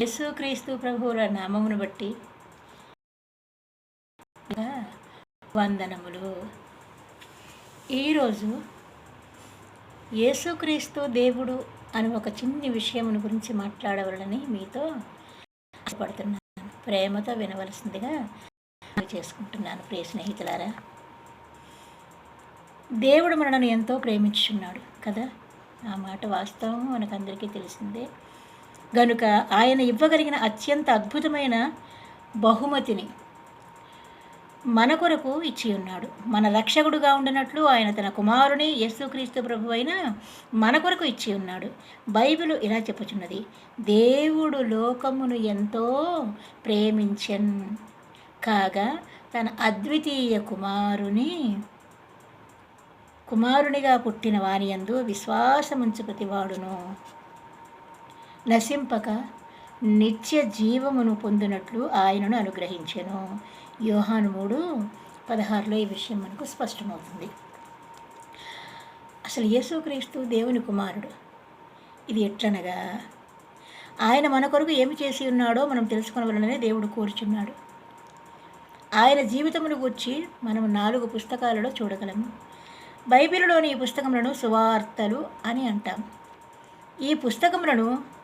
యేసుక్రీస్తు ప్రభువుల నామమును బట్టి వందనములు. ఈరోజు యేసుక్రీస్తు దేవుడు అని ఒక చిన్ని విషయమును గురించి మాట్లాడవాలని మీతో ఆశపడుతున్నాను. ప్రేమతో వినవలసిందిగా చేసుకుంటున్నాను ప్రియ స్నేహితులారా. దేవుడు మనను ఎంతో ప్రేమించున్నాడు కదా. ఆ మాట వాస్తవం మనకందరికీ తెలిసిందే. గనుక ఆయన ఇవ్వగలిగిన అత్యంత అద్భుతమైన బహుమతిని మన కొరకు ఇచ్చి ఉన్నాడు. మన రక్షకుడుగా ఉండినట్లు ఆయన తన కుమారుని యేసుక్రీస్తు ప్రభు అయిన మన కొరకు ఇచ్చి ఉన్నాడు. బైబిల్ ఇలా చెప్పుచున్నది దేవుడు లోకమును ఎంతో ప్రేమించన్ కాగా తన అద్వితీయ కుమారుని కుమారునిగా పుట్టిన వారి యందు విశ్వాసముంచు ప్రతివాడును. నశింపక నిత్య జీవమును పొందినట్లు ఆయనను అనుగ్రహించెను. యోహాను మూడు పదహారులో ఈ విషయం మనకు స్పష్టమవుతుంది. అసలు యేసుక్రీస్తు దేవుని కుమారుడు. ఇది ఎట్లనగా ఆయన మన కొరకు ఏమి చేసి ఉన్నాడో మనం తెలుసుకునవలననే దేవుడు కోరుచున్నాడు. ఆయన జీవితమును గుర్చి మనం నాలుగు పుస్తకాలలో చూడగలము బైబిల్లోని ఈ పుస్తకములను సువార్తలు అని అంటాం. ఈ పుస్తకములను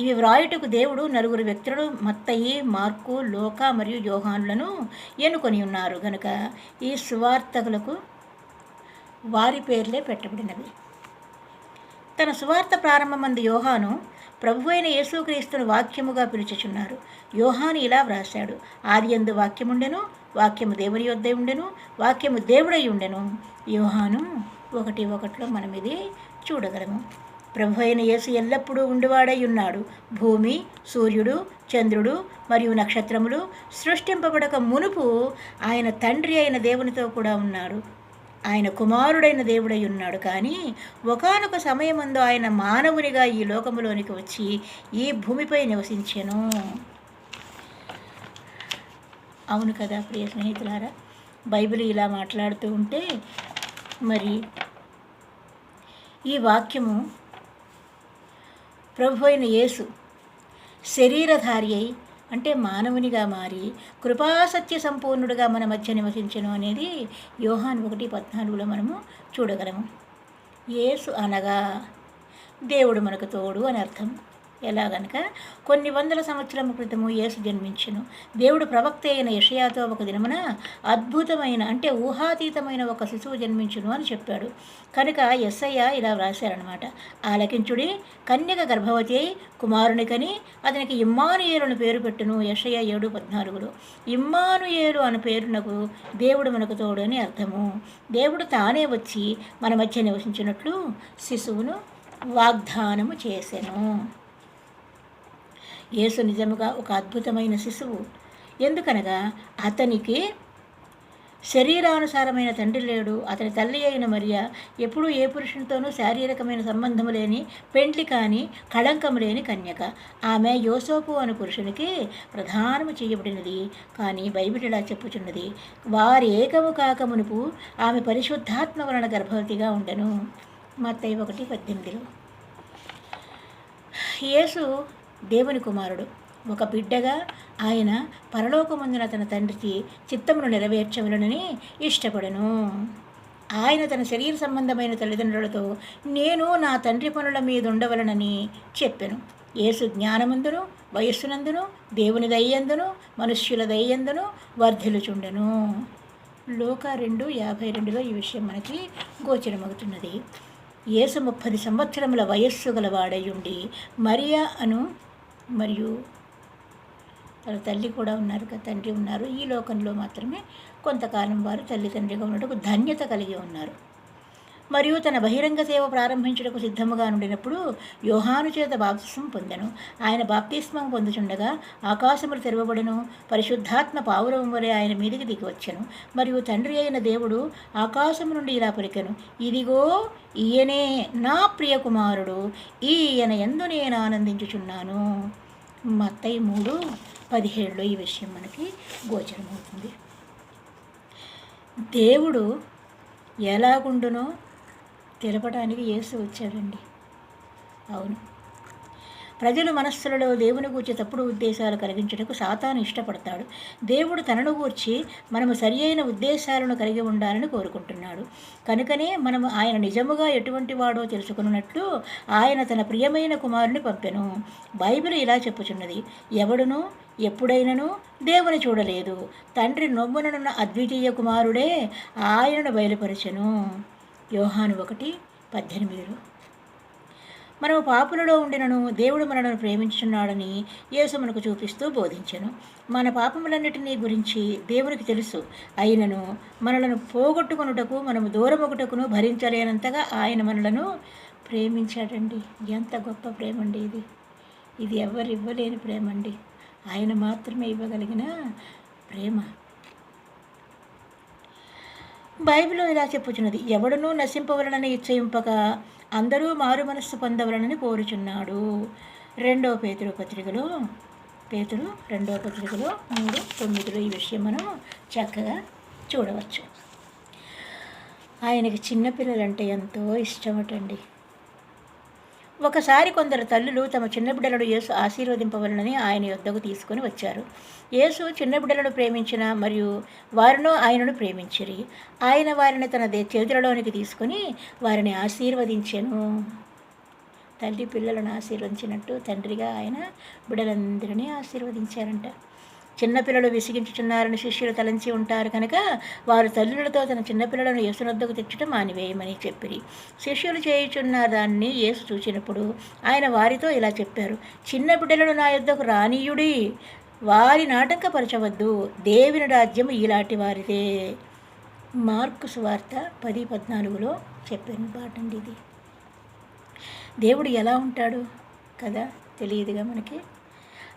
ఇవి వ్రాయుటకు దేవుడు నలుగురు వ్యక్తులను మత్తయి మార్కు లోక మరియు యోహానులను ఎన్నుకొని ఉన్నారు. గనుక ఈ సువార్తకులకు వారి పేర్లే పెట్టబడినవి. తన సువార్త ప్రారంభమంది యోహాను ప్రభు అయిన యేసుక్రీస్తును వాక్యముగా పిలుచుచున్నారు. యోహాను ఇలా వ్రాశాడు ఆది ఎందు వాక్యముండెను వాక్యము దేవుని యొద్దే ఉండెను వాక్యము దేవుడై ఉండెను. యోహాను ఒకటి ఒకటిలో మనం ఇది చూడగలము. ప్రభు అయిన యేసు ఎల్లప్పుడూ ఉండివాడై ఉన్నాడు. భూమి సూర్యుడు చంద్రుడు మరియు నక్షత్రములు సృష్టింపబడక మునుపు ఆయన తండ్రి అయిన దేవునితో కూడా ఉన్నాడు ఆయన కుమారుడైన దేవుడై ఉన్నాడు. కానీ ఒకనొక సమయమందు ఆయన మానవునిగా ఈ లోకములోనికి వచ్చి ఈ భూమిపై నివసించెను. అవును కదా ప్రియ స్నేహితులారా? బైబిల్ ఇలా మాట్లాడుతూ ఉంటే మరి ఈ వాక్యము ప్రభు అయిన యేసు శరీరధారి అయి అంటే మానవునిగా మారి కృపాసత్య సంపూర్ణుడుగా మన మధ్య నివసించను అనేది యోహాన్ ఒకటి పద్నాలుగులో మనము చూడగలము. యేసు అనగా దేవుడు మనకు తోడు అని అర్థం. ఎలాగనక కొన్ని వందల సంవత్సరముల క్రితము యేసు జన్మించును. దేవుడు ప్రవక్త అయిన యషయాతో ఒక దినమున అద్భుతమైన అంటే ఊహాతీతమైన ఒక శిశువు జన్మించును అని చెప్పాడు. కనుక ఎస్ఐయ ఇలా వ్రాశారనమాట ఆలకించుడి కన్యక గర్భవతి కుమారునికని అతనికి ఇమ్మానుయేలును పేరు పెట్టును యషయ ఏడు పద్నాలుగులో. ఇమ్మానుయేలు అనే పేరునకు దేవుడు మనకు తోడు అని అర్థము. దేవుడు తానే వచ్చి మన మధ్య నివసించినట్లు శిశువును వాగ్దానము చేసెను. యేసు నిజముగా ఒక అద్భుతమైన శిశువు. ఎందుకనగా అతనికి శరీరానుసారమైన తండ్రి లేడు. అతని తల్లి అయిన మరియ ఎప్పుడూ ఏ పురుషునితోనూ శారీరకమైన సంబంధము లేని పెండ్లి కాని కళంకము లేని కన్యక. ఆమె యోసోపు అను పురుషునికి ప్రధానము చేయబడినది. కానీ బైబిల్ ఇలా చెప్పుచున్నది. వారి ఏకము కాక మునుపు ఆమె పరిశుద్ధాత్మ వలన గర్భవతిగా ఉండెను. మత్తయి ఒకటి పద్దెనిమిదిలో. యేసు దేవుని కుమారుడు. ఒక బిడ్డగా ఆయన పరలోకమందున తన తండ్రికి చిత్తమును నెరవేర్చవలనని ఇష్టపడను. ఆయన తన శరీర సంబంధమైన తల్లిదండ్రులతో నేను నా తండ్రి పనుల మీద ఉండవలనని చెప్పాను. యేసు జ్ఞానమందును వయస్సునందును దేవుని దయ్యందును మనుష్యుల దయ్యందును వర్ధిలుచుండెను లోక రెండు యాభై రెండులో ఈ విషయం మనకి గోచరమవుతున్నది యేసు ముప్పది సంవత్సరముల వయస్సు గలవాడయుండి మరియా అను మరియు వాళ్ళ తల్లి కూడా ఉన్నారు కదా తండ్రి ఉన్నారు. ఈ లోకంలో మాత్రమే కొంతకాలం వారు తల్లిదండ్రిగా ఉన్నట్టు ధన్యత కలిగి ఉన్నారు. మరియు తన బహిరంగ సేవ ప్రారంభించుటకు సిద్ధముగా ఉండినప్పుడు యోహాను చేత బాప్తిస్మం పొందెను. ఆయన బాప్తిస్మం పొందుచుండగా ఆకాశములు తెరవబడెను పరిశుద్ధాత్మ పావురం వలె ఆయన మీదికి దిగి వచ్చెను. మరియు తండ్రి అయిన దేవుడు ఆకాశము నుండి ఇలా పలికెను ఇదిగో ఈయనే నా ప్రియ కుమారుడు ఈయన ఎందు నేను ఆనందించుచున్నాను. మత్తయి మూడు పదిహేడులో ఈ విషయం మనకి గోచరమవుతుంది. దేవుడు ఎలాగుండునో తెలపడానికి యేసు వచ్చాడండి. అవును. ప్రజల మనస్సులలో దేవుని గూర్చి తప్పుడు ఉద్దేశాలు కలిగించుటకు సాతాను ఇష్టపడతాడు. దేవుడు తనను గూర్చి మనము సరి అయిన ఉద్దేశాలను కలిగి ఉండాలని కోరుకుంటున్నాడు. కనుకనే మనము ఆయన నిజముగా ఎటువంటి వాడో తెలుసుకున్నట్లు ఆయన తన ప్రియమైన కుమారుని పంపెను. బైబిల్ ఇలా చెప్పుచున్నది ఎవడును ఎప్పుడైనను దేవుని చూడలేదు. తండ్రి నొమ్ముననున్న అద్వితీయ కుమారుడే ఆయనను బయలుపరచెను. యోహాను ఒకటి పద్దెనిమిదిలో. మనము పాపులలో ఉండినను దేవుడు మనలను ప్రేమించున్నాడని యేసు మనకు చూపిస్తూ బోధించను. మన పాపములన్నిటినీ గురించి దేవునికి తెలుసు. అయినను మనలను పోగొట్టుకొనుటకు మనము దూరమొకటకును భరించలేనంతగా ఆయన మనలను ప్రేమించాడండి. ఎంత గొప్ప ప్రేమ అండి ఇది. ఇది ఎవరు ఇవ్వలేని ప్రేమ అండి ఆయన మాత్రమే ఇవ్వగలిగిన ప్రేమ. బైబిల్లో ఇలా చెప్పుచున్నది ఎవడునూ నశింపవలనని ఇచ్చయింపక అందరూ మారు మనస్సు పొందవలనని కోరుచున్నాడు. రెండో పేతురు పత్రికలో పేతురు రెండో పత్రికలో మూడు తొమ్మిదిలో ఈ విషయం మనం చక్కగా చూడవచ్చు. ఆయనకి చిన్నపిల్లలంటే ఎంతో ఇష్టమటండి. ఒకసారి కొందరు తల్లులు తమ చిన్న బిడ్డలను యేసు ఆశీర్వదింపవలనని ఆయన యొద్దకు తీసుకొని వచ్చారు. యేసు చిన్న బిడ్డలను ప్రేమించిన మరియు వారిను ఆయనను ప్రేమించిరి. ఆయన వారిని తన దే చేతులలోనికి తీసుకొని వారిని ఆశీర్వదించెను. తల్లి పిల్లలను ఆశీర్వదించినట్టు తండ్రిగా ఆయన బిడ్డలందరినీ ఆశీర్వదించారంట. చిన్నపిల్లలు విసిగించుచున్నారని శిష్యులు తలంచి ఉంటారు కనుక వారు తల్లులతో తన చిన్నపిల్లలను యేసునొద్దకు తెచ్చటం మానివేయమని చెప్పిరి. శిష్యులు చేయుచున్న దాన్ని యేసు చూచినప్పుడు ఆయన వారితో ఇలా చెప్పారు చిన్న బిడ్డలను నా యొద్దకు రానీయుడి వారి నాటంకపరచవద్దు దేవుని రాజ్యం ఇలాంటి వారిదే. మార్కు సువార్త పది పద్నాలుగులో చెప్పిన పాటండి ఇది. దేవుడు ఎలా ఉంటాడు కదా తెలియదుగా మనకి?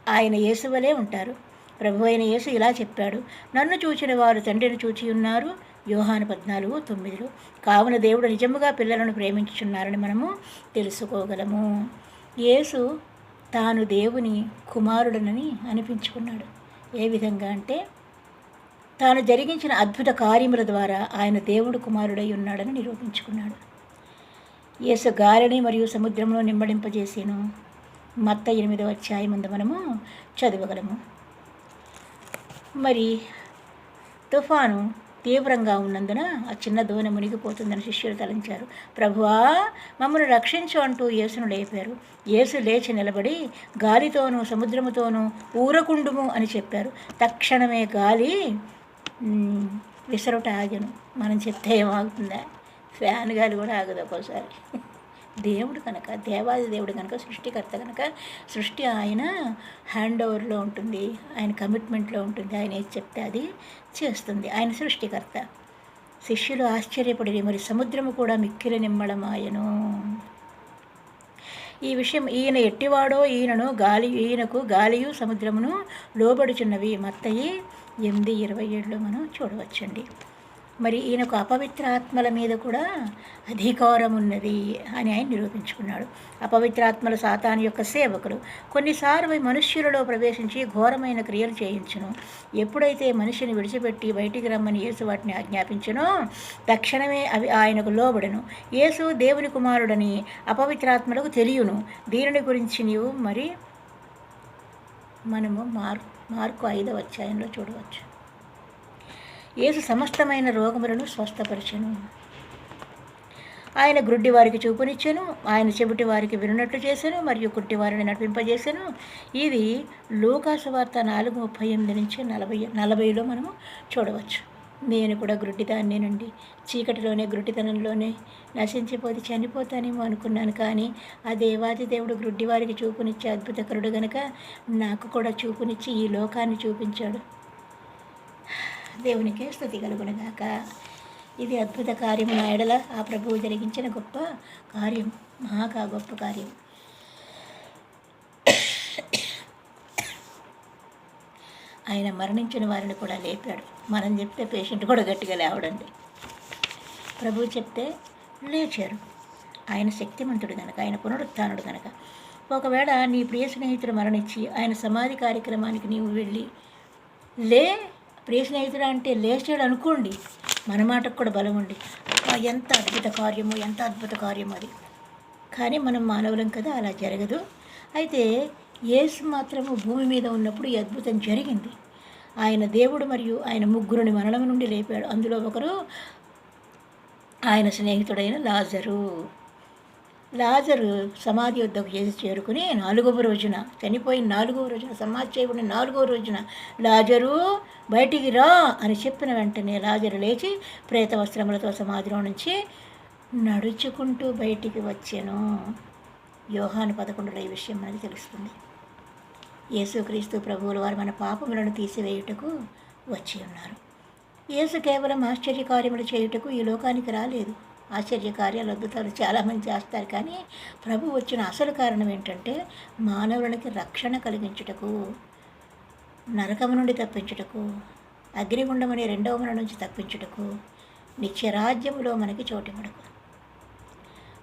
ఆయన యేసువలే ఉంటారు. ప్రభు అయిన యేసు ఇలా చెప్పాడు. నన్ను చూచిన వారు తండ్రిని చూచి ఉన్నారు. యోహాను పద్నాలుగు తొమ్మిదిలో కావున దేవుడు నిజముగా పిల్లలను ప్రేమించుచున్నారని మనము తెలుసుకోగలము. యేసు తాను దేవుని కుమారుడనని అనిపించుకున్నాడు. ఏ విధంగా అంటే తాను జరిగించిన అద్భుత కార్యముల ద్వారా ఆయన దేవుడు కుమారుడై ఉన్నాడని నిరూపించుకున్నాడు. యేసు గాలిని మరియు సముద్రంలో నిమ్మడింపజేసాను మత్త ఎనిమిదవ అధ్యాయం ముందు మనము చదవగలము. మరి తుఫాను తీవ్రంగా ఉన్నందున ఆ చిన్న దోణి మునిగిపోతుందని శిష్యులు తలంచారు. ప్రభువా మమ్మల్ని రక్షించు అంటూ యేసును లేపారు. యేసు లేచి నిలబడి గాలితోనూ సముద్రముతోనూ ఊరకుండుము అని చెప్పారు. తక్షణమే గాలి విసరుట ఆగను. మనం చెప్తే ఏమాగుతుందా ఫ్యాన్ గాలి కూడా ఆగదు ఒక్కోసారి. దేవుడు కనుక దేవాది దేవుడు కనుక సృష్టికర్త కనుక సృష్టి ఆయన హ్యాండ్ ఓవర్లో ఉంటుంది ఆయన కమిట్మెంట్లో ఉంటుంది ఆయన ఏది చెప్తే అది చేస్తుంది. ఆయన సృష్టికర్త. శిష్యులు ఆశ్చర్యపడి మరి సముద్రము కూడా మిక్కిల నిమ్మళమాయను ఈ విషయం ఈయన ఎట్టివాడో ఈయనను గాలి ఈయనకు గాలియు సముద్రమును లోబడుచున్నవి. మత్తయి ఎనిమిది ఇరవై ఏడులో మనం చూడవచ్చండి. మరి ఈయనకు అపవిత్ర ఆత్మల మీద కూడా అధికారం ఉన్నది అని ఆయన నిరూపించుకున్నాడు. అపవిత్రాత్మల సాతాను యొక్క సేవకులు. కొన్నిసార్లు మనుష్యులలో ప్రవేశించి ఘోరమైన క్రియలు చేయించును. ఎప్పుడైతే మనిషిని విడిచిపెట్టి బయటికి రమ్మని యేసు వాటిని ఆజ్ఞాపించునో తక్షణమే అవి ఆయనకు లోబడను. యేసు దేవుని కుమారుడని అపవిత్రాత్మలకు తెలియను. దీనిని గురించి నీవు మరి మనము మార్ మార్కు ఐదవ అధ్యాయంలో చూడవచ్చు. యేసు సమస్తమైన రోగములను స్వస్థపరిచెను. ఆయన గ్రుడ్డి వారికి చూపునిచ్చెను ఆయన చెబుటి వారికి వినున్నట్లు చేశాను మరియు కుట్టి వారిని నడిపింపజేశాను ఇది లూకాసు వార్త నాలుగు ముప్పై ఎనిమిది నుంచి నలభై నలభైలో మనము చూడవచ్చు. నేను కూడా గ్రుడ్డిదాన్నేనండి. చీకటిలోనే గ్రుడ్డితనంలోనే నశించిపోతే చనిపోతానేమో అనుకున్నాను కానీ ఆ దేవాది దేవుడు గ్రుడ్డి వారికి చూపునిచ్చే అద్భుతకరుడు గనక నాకు కూడా చూపునిచ్చి ఈ లోకాన్ని చూపించాడు. దేవునికే స్థుతి కలుగునగాక. ఇది అద్భుత కార్యము నా ఎడల ఆ ప్రభువు జరిగించిన గొప్ప కార్యం మహాకా గొప్ప కార్యం. ఆయన మరణించిన వారిని కూడా లేపాడు. మనం చెప్తే పేషెంట్ కూడా గట్టిగా లేవడండి. ప్రభువు చెప్తే లేచారు. ఆయన శక్తిమంతుడు కనుక ఆయన పునరుత్థానుడు కనుక ఒకవేళ నీ ప్రియ స్నేహితుడు మరణించి ఆయన సమాధి కార్యక్రమానికి నీవు వెళ్ళి లే ప్రియ స్నేహితుడు అంటే లేచాడు అనుకోండి మన మాటకు కూడా బలం ఉండి ఎంత అద్భుత కార్యము ఎంత అద్భుత కార్యం అది. కానీ మనం మానవులం కదా అలా జరగదు. అయితే యేసు మాత్రము భూమి మీద ఉన్నప్పుడు ఈ అద్భుతం జరిగింది. ఆయన దేవుడు మరియు ఆయన ముగ్గురుని మరణం నుండి లేపాడు. అందులో ఒకరు ఆయన స్నేహితుడైన లాజరు. లాజరు సమాధి వద్దకు చేసి చేరుకుని నాలుగవ రోజున చనిపోయిన నాలుగవ రోజున సమాధి చేయబడిన నాలుగవ రోజున లాజరు బయటికి రా అని చెప్పిన వెంటనే లాజరు లేచి ప్రేత వస్త్రములతో సమాధిలో నుంచి నడుచుకుంటూ బయటికి వచ్చాను. యోహాను పదకొండులో ఈ విషయం మనకి తెలుస్తుంది. యేసుక్రీస్తు ప్రభువుల వారు మన పాపములను తీసివేయుటకు వచ్చి ఉన్నారు. యేసు కేవలం ఆశ్చర్య కార్యములు చేయుటకు ఈ లోకానికి రాలేదు. ఆశ్చర్య కార్యాలు అద్భుతాలు చాలామంది చేస్తారు. కానీ ప్రభు వచ్చిన అసలు కారణం ఏంటంటే మానవులకి రక్షణ కలిగించుటకు నరకము నుండి తప్పించుటకు అగ్నిగుండం అనే రెండవ మన నుంచి తప్పించుటకు నిత్యరాజ్యములో మనకి చోటివ్వడకు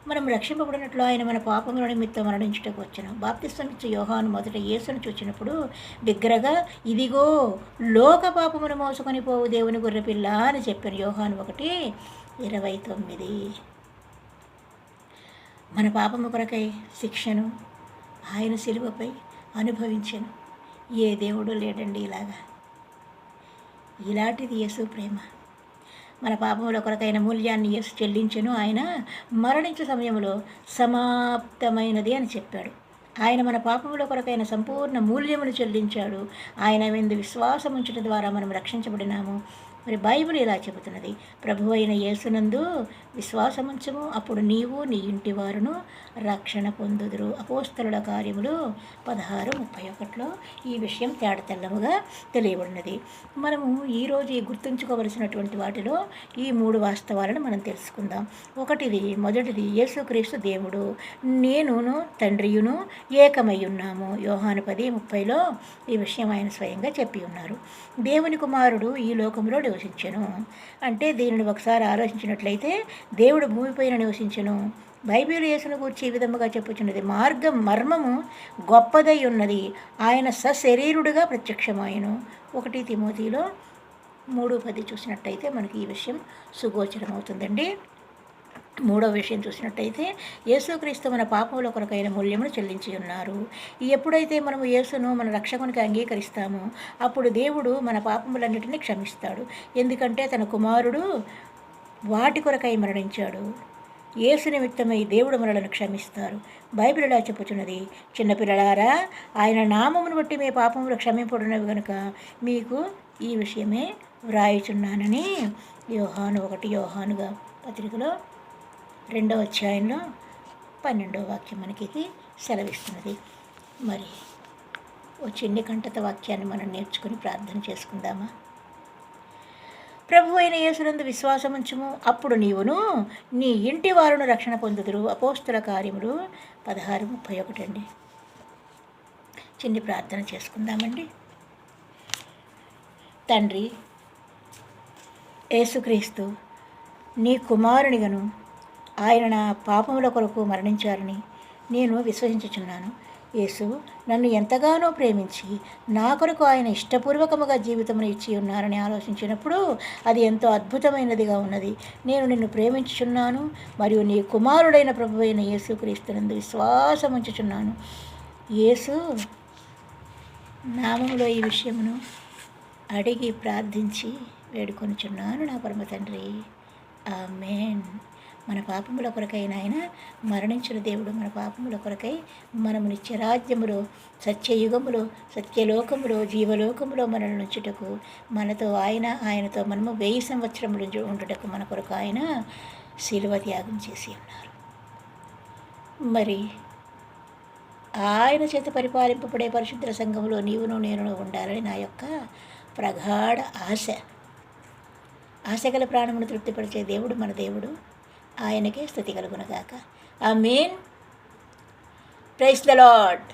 మనం రక్షింపబడినట్లు ఆయన మన పాపముల నిమిత్తం మరణించుటకు వచ్చిన. బాప్తిస్తం యోహాను మొదట యేసును చూచినప్పుడు బిగ్గరగా ఇదిగో లోక పాపమును మోసుకొని పోవు దేవుని గొర్రెపిల్ల అని చెప్పిన. యోహాను ఒకటి ఇరవై తొమ్మిది. మన పాపము కొరకై శిక్షను ఆయన శిలువపై అనుభవించాను. ఏ దేవుడు లేడండి ఇలాగా? ఇలాంటిది యేసు ప్రేమ. మన పాపముల కొరకైన మూల్యాన్ని యేసు చెల్లించను. ఆయన మరణించే సమయంలో సమాప్తమైనది అని చెప్పాడు. ఆయన మన పాపముల కొరకైన సంపూర్ణ మూల్యమును చెల్లించాడు. ఆయన మీద విశ్వాసం ఉంచడం ద్వారా మనం రక్షించబడినాము. మరి బైబిల్ ఇలా చెబుతున్నది. ప్రభు అయిన యేసునందు విశ్వాసముంచము. అప్పుడు నీవు నీ ఇంటి వారును రక్షణ పొందుదురు. అపోస్తరుల కార్యములు పదహారు ముప్పై ఒకటిలో ఈ విషయం తేడతెల్లముగా తెలియబడినది. మనము ఈరోజు గుర్తుంచుకోవలసినటువంటి వాటిలో ఈ మూడు వాస్తవాలను మనం తెలుసుకుందాం. ఒకటిది మొదటిది యేసుక్రీస్తు దేవుడు. నేనును తండ్రియును ఏకమై ఉన్నాము యోహాను పది ముప్పైలో ఈ విషయం ఆయన స్వయంగా చెప్పి ఉన్నారు. దేవుని కుమారుడు ఈ లోకంలో నివసించను. అంటే దీనిని ఒకసారి ఆలోచించినట్లయితే దేవుడు భూమిపైన నివసించను. బైబిల్ యేసును గురించి ఈ విధముగా చెప్పుచున్నది మార్గం మర్మము గొప్పదై ఉన్నది. ఆయన సశరీరుడుగా ప్రత్యక్షమాయను. ఒకటి తిమోతిలో మూడు పది చూసినట్టయితే మనకి ఈ విషయం సుగోచరం అవుతుందండి మూడో విషయం చూసినట్టయితే యేసుక్రీస్తు మన పాపముల కొరకైన మూల్యమును చెల్లించి ఉన్నారు. ఎప్పుడైతే మనము యేసును మన రక్షకునికి అంగీకరిస్తామో అప్పుడు దేవుడు మన పాపములన్నిటినీ క్షమిస్తాడు. ఎందుకంటే తన కుమారుడు వాటి కొరకై మరణించాడు. యేసు నిమిత్తమై దేవుడు మనలను క్షమిస్తారు. బైబిల్ ఇలా చెప్పుచున్నది చిన్నపిల్లలారా ఆయన నామమును బట్టి మీ పాపములు క్షమింపడినవి కనుక మీకు ఈ విషయమే వ్రాయుచున్నానని యోహాను ఒకటి యోహానుగా పత్రికలో రెండవ అధ్యాయంలో పన్నెండవ వాక్యం మనకి ఇది సెలవిస్తున్నది. మరి ఓ చిన్ని కంఠత వాక్యాన్ని మనం నేర్చుకుని ప్రార్థన చేసుకుందామా? ప్రభు అయిన యేసునందు విశ్వాసముంచుము అప్పుడు నీవును నీ ఇంటి వారును రక్షణ పొందుదురు. అపోస్తుల కార్యములు పదహారు ముప్పై ఒకటి అండి. చిన్ని ప్రార్థన చేసుకుందామండి. తండ్రి యేసుక్రీస్తు నీ కుమారునిగను ఆయన నా పాపముల కొరకు మరణించారని నేను విశ్వసించుచున్నాను. యేసు నన్ను ఎంతగానో ప్రేమించి నా కొరకు ఆయన ఇష్టపూర్వకముగా జీవితమును ఇచ్చి ఉన్నారని ఆలోచించినప్పుడు అది ఎంతో అద్భుతమైనదిగా ఉన్నది. నేను నిన్ను ప్రేమించుచున్నాను మరియు నీ కుమారుడైన ప్రభు అయిన యేసుక్రీస్తునందు విశ్వాసం ఉంచుచున్నాను యేసు నామములో ఈ విషయమును అడిగి ప్రార్థించి వేడుకొనుచున్నాను నా పరమ తండ్రి. ఆమెన్. మన పాపముల కొరకైన ఆయన మరణించిన దేవుడు మన పాపముల కొరకై మనము నిత్యరాజ్యములో సత్యయుగములో సత్యలోకములో జీవలోకములో మనల్ని ఉంచుటకు మనతో ఆయన ఆయనతో మనము వెయ్యి సంవత్సరములు ఉండుటకు మన కొరకు ఆయన శిలువ త్యాగం చేసి ఉన్నారు. మరి ఆయన చేత పరిపాలింపబడే పరిశుద్ధ సంఘంలో నీవును నేను ఉండాలని నా యొక్క ప్రగాఢ ఆశ. ఆశగల ప్రాణమును తృప్తిపరిచే దేవుడు మన దేవుడు. ఆయనకే స్థుతి కలుగునగాక ఆ మీన్ ప్రైస్ ద లాడ్